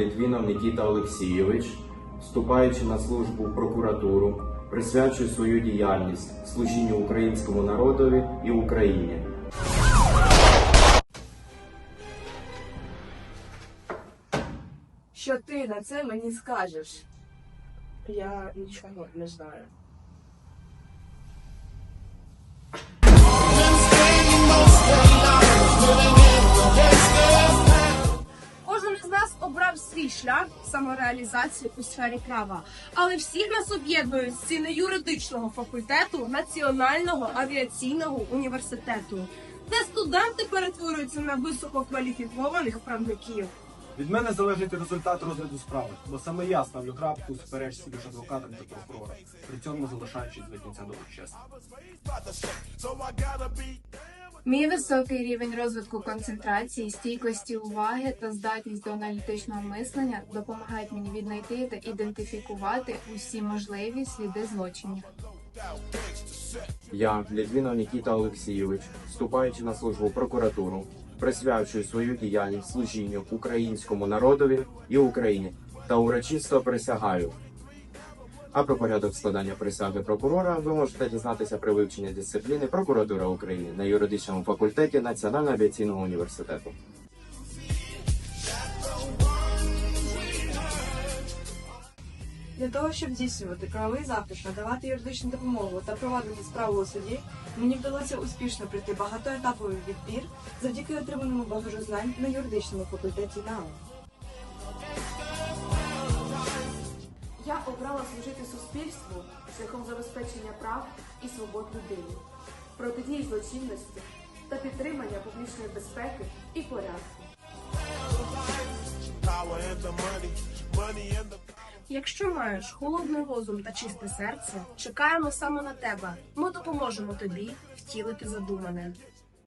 Літвінов Нікіта Олексійович, вступаючи на службу в прокуратуру, присвячую свою діяльність служінню українському народові і Україні. Що ти на це мені скажеш? Я нічого не знаю. Шлях самореалізації у сфері права, але всіх нас об'єднують стіни юридичного факультету Національного авіаційного університету, де студенти перетворюються на висококваліфікованих правників. Від мене залежить результат розгляду справи, бо саме я ставлю крапку у суперечці між адвокатом та прокурором, при цьому залишаючись до кінця доброчесним. Мій високий рівень розвитку концентрації, стійкості уваги та здатність до аналітичного мислення допомагають мені віднайти та ідентифікувати усі можливі сліди злочинів. Я, Літвінов Нікіта Олексійович, вступаючи на службу в прокуратуру, присвячую свою діяльність служінню українському народові і Україні та урочисто присягаю. А про порядок складання присяги прокурора ви можете дізнатися при вивченні дисципліни Прокуратура України на юридичному факультеті Національного авіаційного університету. Для того, щоб здійснювати правовий запит, надавати юридичну допомогу та проводити справу у суді, мені вдалося успішно пройти багатоетаповий відбір завдяки отриманому багажу знань на юридичному факультеті НАУ. Обрала служити суспільству шляхом забезпечення прав і свобод людини, протидії злочинності та підтримання публічної безпеки і порядку. Якщо маєш холодний розум та чисте серце, чекаємо саме на тебе. Ми допоможемо тобі втілити задумане.